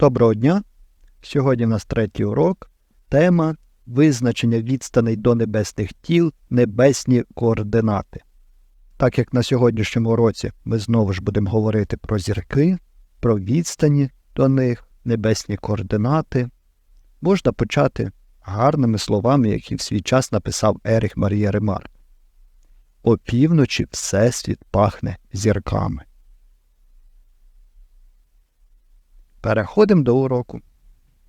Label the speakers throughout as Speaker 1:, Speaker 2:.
Speaker 1: Доброго дня! Сьогодні у нас третій урок. Тема визначення відстаней до небесних тіл, небесні координати. Так як на сьогоднішньому уроці ми знову ж будемо говорити про зірки, про відстані до них, небесні координати, можна почати гарними словами, які в свій час написав Еріх Марія Ремарк. Опівночі Всесвіт пахне зірками. Переходимо до уроку.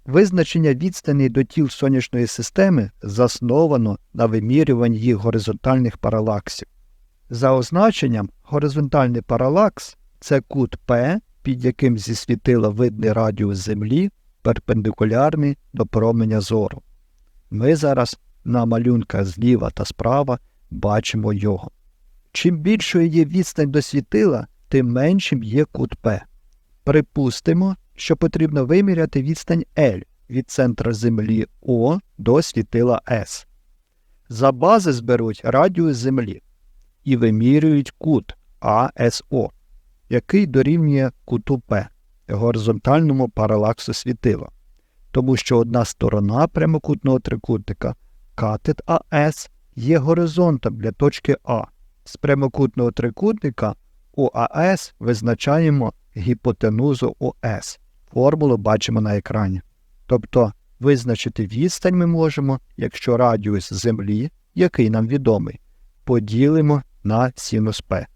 Speaker 1: Визначення відстані до тіл сонячної системи засновано на вимірюванні їх горизонтальних паралаксів. За означенням, горизонтальний паралакс це кут П, під яким зі світила видний радіус Землі, перпендикулярний до променя зору. Ми зараз на малюнках зліва та справа бачимо його. Чим більшою є відстань до світила, тим меншим є кут П. Припустимо, що потрібно виміряти відстань L від центра Землі О до світила С. За бази зберуть радіус Землі і вимірюють кут АСО, який дорівнює куту П горизонтальному паралаксу світила, тому що одна сторона прямокутного трикутника катет АС є горизонтом для точки А. З прямокутного трикутника ОАС визначаємо гіпотенузу ОС. Формулу бачимо на екрані. Тобто визначити відстань ми можемо, якщо радіус Землі, який нам відомий, поділимо на синус П.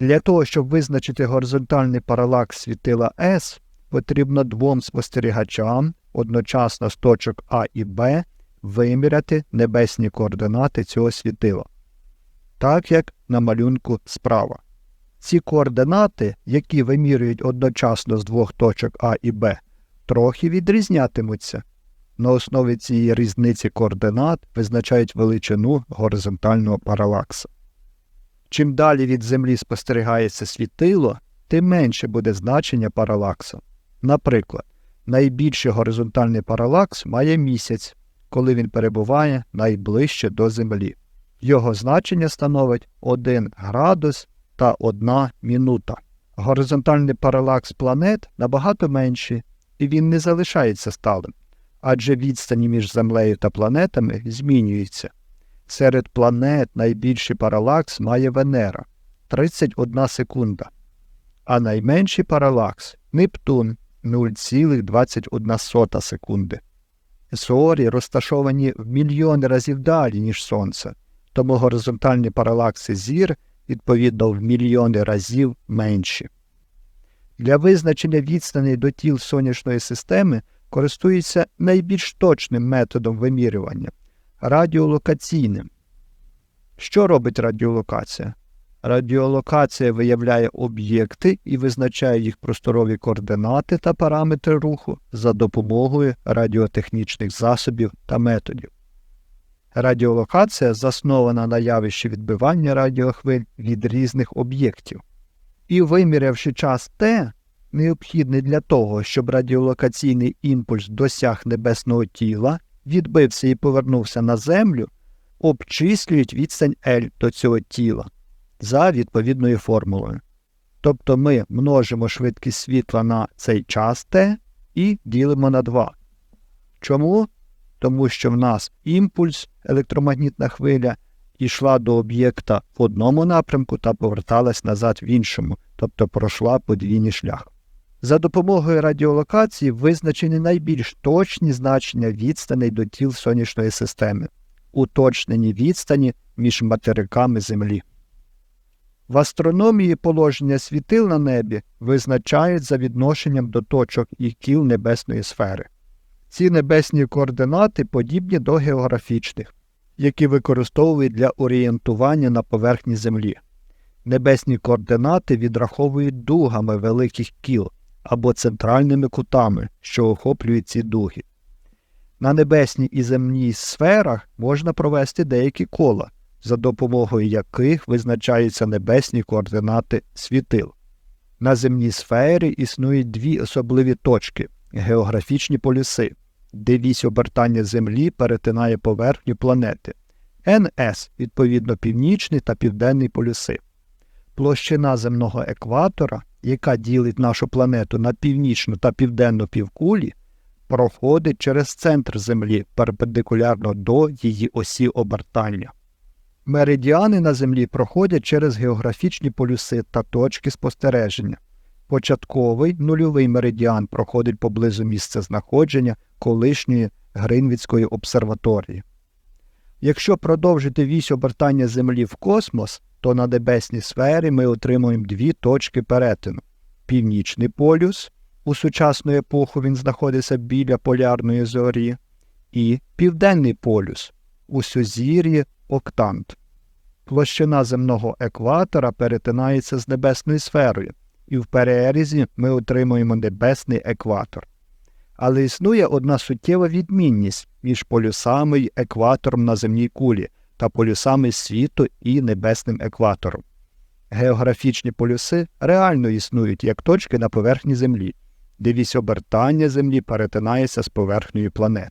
Speaker 1: Для того, щоб визначити горизонтальний паралакс світила С, потрібно двом спостерігачам одночасно з точок А і Б виміряти небесні координати цього світила, так як на малюнку справа. Ці координати, які вимірюють одночасно з двох точок А і Б, трохи відрізнятимуться. На основі цієї різниці координат визначають величину горизонтального паралаксу. Чим далі від Землі спостерігається світило, тим менше буде значення паралаксу. Наприклад, найбільший горизонтальний паралакс має місяць, коли він перебуває найближче до Землі. Його значення становить 1 градус 1 минута. Горизонтальний паралакс планет набагато менший, і він не залишається сталим, адже відстані між Землею та планетами змінюються. Серед планет найбільший паралакс має Венера 31 секунда, а найменший паралакс Нептун 0,21 секунди. Зорі розташовані в мільйони разів далі, ніж Сонце, тому горизонтальні паралакси зір відповідно в мільйони разів менші. Для визначення відстаней до тіл сонячної системи користуються найбільш точним методом вимірювання радіолокаційним. Що робить радіолокація? Радіолокація виявляє об'єкти і визначає їх просторові координати та параметри руху за допомогою радіотехнічних засобів та методів. Радіолокація заснована на явищі відбивання радіохвиль від різних об'єктів. І вимірявши час Т, необхідний для того, щоб радіолокаційний імпульс досяг небесного тіла, відбився і повернувся на Землю, обчислюють відстань L до цього тіла за відповідною формулою. Тобто ми множимо швидкість світла на цей час Т і ділимо на 2. Чому? Тому що в нас імпульс, електромагнітна хвиля, йшла до об'єкта в одному напрямку та поверталась назад в іншому, тобто пройшла подвійний шлях. За допомогою радіолокації визначені найбільш точні значення відстаней до тіл сонячної системи, уточнені відстані між материками Землі. В астрономії положення світил на небі визначають за відношенням до точок і кіл небесної сфери. Ці небесні координати подібні до географічних, які використовують для орієнтування на поверхні Землі. Небесні координати відраховують дугами великих кіл або центральними кутами, що охоплюють ці дуги. На небесній і земній сферах можна провести деякі кола, за допомогою яких визначаються небесні координати світил. На земній сфері існують дві особливі точки географічні полюси, де вісь обертання Землі перетинає поверхню планети. НС, відповідно, північний та південний полюси. Площина земного екватора яка ділить нашу планету на північну та південну півкулі, проходить через центр Землі перпендикулярно до її осі обертання. Меридіани на Землі проходять через географічні полюси та точки спостереження. Початковий нульовий меридіан проходить поблизу місця знаходження колишньої Гринвіцької обсерваторії. Якщо продовжити вісь обертання Землі в космос, то на небесній сфері ми отримуємо дві точки перетину: Північний полюс, у сучасну епоху він знаходиться біля полярної зорі, і Південний полюс у сузір'ї Октант. Площина земного екватора перетинається з небесною сферою, і в перерізі ми отримуємо небесний екватор. Але існує одна суттєва відмінність між полюсами й екватором на земній кулі та полюсами світу і небесним екватором. Географічні полюси реально існують як точки на поверхні Землі, де вісь обертання Землі перетинається з поверхнею планет.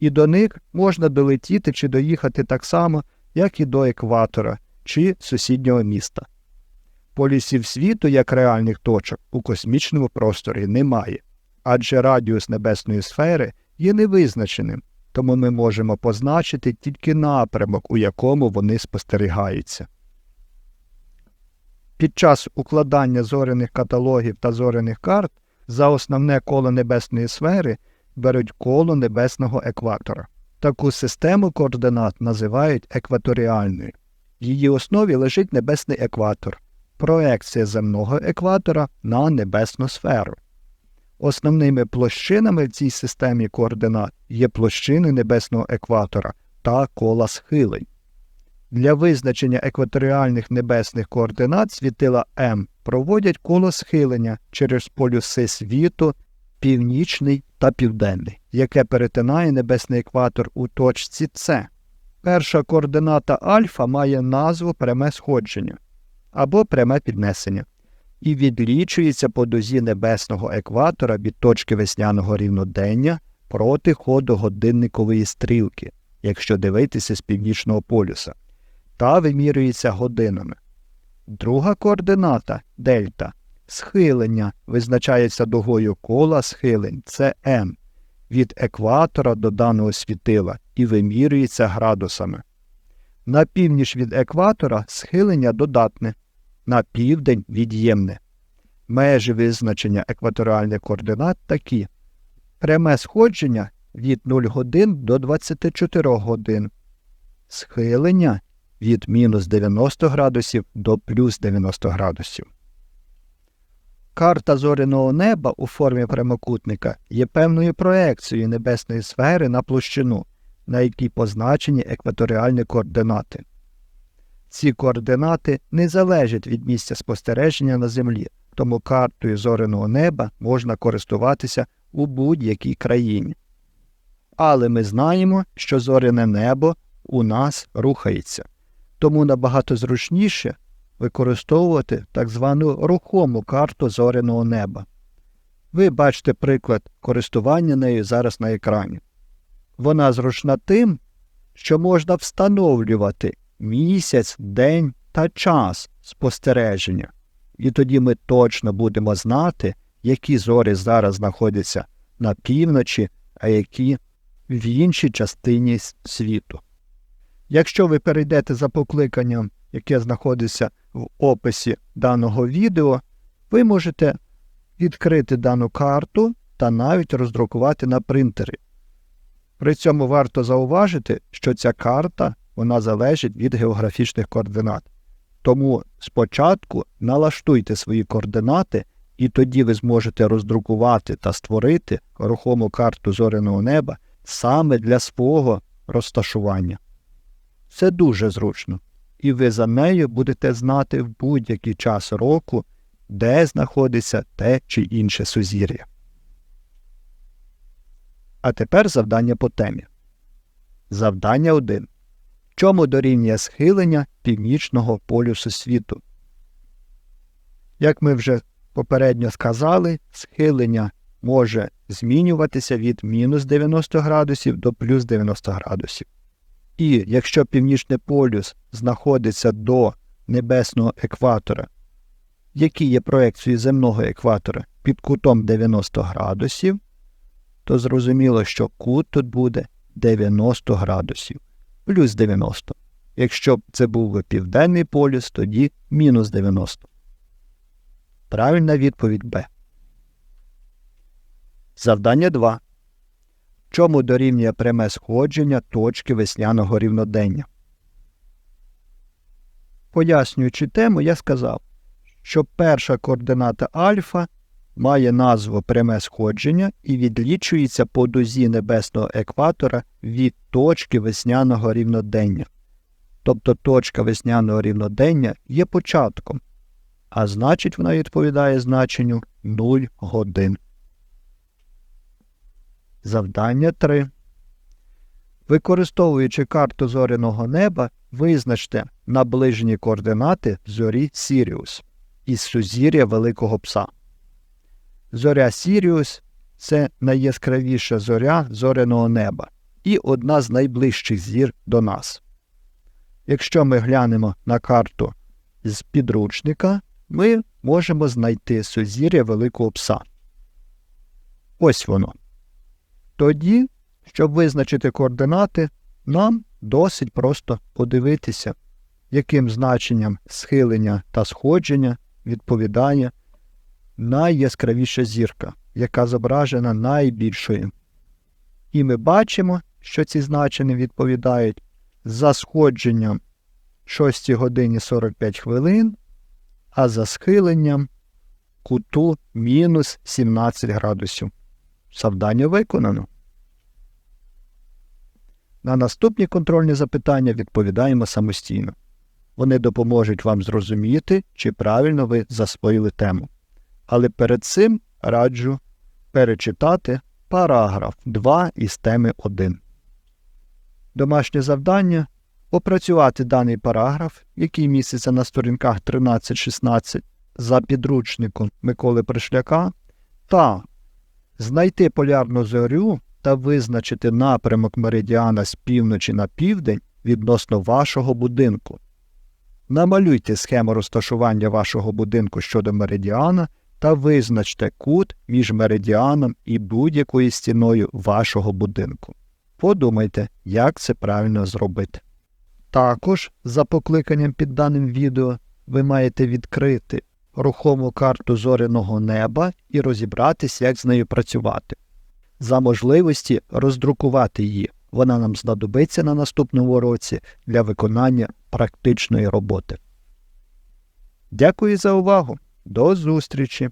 Speaker 1: І до них можна долетіти чи доїхати так само, як і до екватора чи сусіднього міста. Полюсів світу як реальних точок у космічному просторі немає, адже радіус небесної сфери є невизначеним, тому ми можемо позначити тільки напрямок, у якому вони спостерігаються. Під час укладання зоряних каталогів та зоряних карт за основне коло небесної сфери беруть коло небесного екватора. Таку систему координат називають екваторіальною. В її основі лежить небесний екватор, проекція земного екватора на небесну сферу. Основними площинами в цій системі координат є площини небесного екватора та кола схилень. Для визначення екваторіальних небесних координат світила М проводять коло схилення через полюси світу, північний та південний, яке перетинає небесний екватор у точці С. Перша координата альфа має назву пряме сходження або пряме піднесення і відлічується по дозі небесного екватора від точки весняного рівнодення проти ходу годинникової стрілки, якщо дивитися з північного полюса, та вимірюється годинами. Друга координата дельта схилення визначається дугою кола схилень М від екватора до даного світила і вимірюється градусами. На північ від екватора схилення додатне, на південь від'ємне. Межі визначення екваторіальних координат такі: пряме сходження від 0 годин до 24 годин, схилення від мінус 90 градусів до плюс 90 градусів. Карта зоряного неба у формі прямокутника є певною проекцією небесної сфери на площину, на якій позначені екваторіальні координати. Ці координати не залежать від місця спостереження на Землі, тому картою зоряного неба можна користуватися у будь-якій країні. Але ми знаємо, що зоряне небо у нас рухається, тому набагато зручніше використовувати так звану рухому карту зоряного неба. Ви бачите приклад користування нею зараз на екрані. Вона зручна тим, що можна встановлювати місяць, день та час спостереження, і тоді ми точно будемо знати, які зорі зараз знаходяться на півночі, а які в іншій частині світу. Якщо ви перейдете за покликанням, яке знаходиться в описі даного відео, ви можете відкрити дану карту та навіть роздрукувати на принтері. При цьому варто зауважити, що ця карта вона залежить від географічних координат. Тому спочатку налаштуйте свої координати, і тоді ви зможете роздрукувати та створити рухому карту зоряного неба саме для свого розташування. Це дуже зручно, і ви за нею будете знати в будь-який час року, де знаходиться те чи інше сузір'я. А тепер завдання по темі. Завдання 1 чому дорівнює схилення північного полюсу світу. Як ми вже попередньо сказали, схилення може змінюватися від мінус 90 градусів до плюс 90 градусів. І якщо північний полюс знаходиться до небесного екватора які є проекцією земного екватора під кутом 90 градусів, то зрозуміло, що кут тут буде 90 градусів плюс 90. Якщо б це був південний полюс, тоді мінус 90. Правильна відповідь Б. Завдання 2. Чому дорівнює пряме сходження точки весняного рівнодення? Пояснюючи тему, я сказав, що перша координата альфа має назву пряме сходження і відлічується по дузі небесного екватора від точки весняного рівнодення. Тобто точка весняного рівнодення є початком, а значить вона відповідає значенню 0 годин. Завдання 3. Використовуючи карту зоряного неба, визначте наближені координати зорі Сіріус із сузір'я Великого Пса. Зоря Сіріус це найяскравіша зоря зоряного неба і одна з найближчих зір до нас. Якщо ми глянемо на карту з підручника, ми можемо знайти сузір'я Великого Пса. Ось воно. Тоді, щоб визначити координати, нам досить просто подивитися, яким значенням схилення та сходження відповідає найяскравіша зірка, яка зображена найбільшою. І ми бачимо, що ці значення відповідають за сходженням 6 годині 45 хвилин, а за схиленням куту мінус 17 градусів. Завдання виконано. На наступні контрольні запитання відповідаємо самостійно. Вони допоможуть вам зрозуміти, чи правильно ви засвоїли тему. Але перед цим раджу перечитати параграф 2 із теми 1. Домашнє завдання опрацювати даний параграф, який міститься на сторінках 13-16 за підручником Миколи Пришляка, та знайти полярну зорю та визначити напрямок меридіана з півночі на південь відносно вашого будинку. Намалюйте схему розташування вашого будинку щодо меридіана та визначте кут між меридіаном і будь-якою стіною вашого будинку. Подумайте, як це правильно зробити. Також, за покликанням під даним відео, ви маєте відкрити рухому карту зоряного неба і розібратись, як з нею працювати. За можливості роздрукувати її. Вона нам знадобиться на наступному році для виконання практичної роботи. Дякую за увагу. До зустрічі!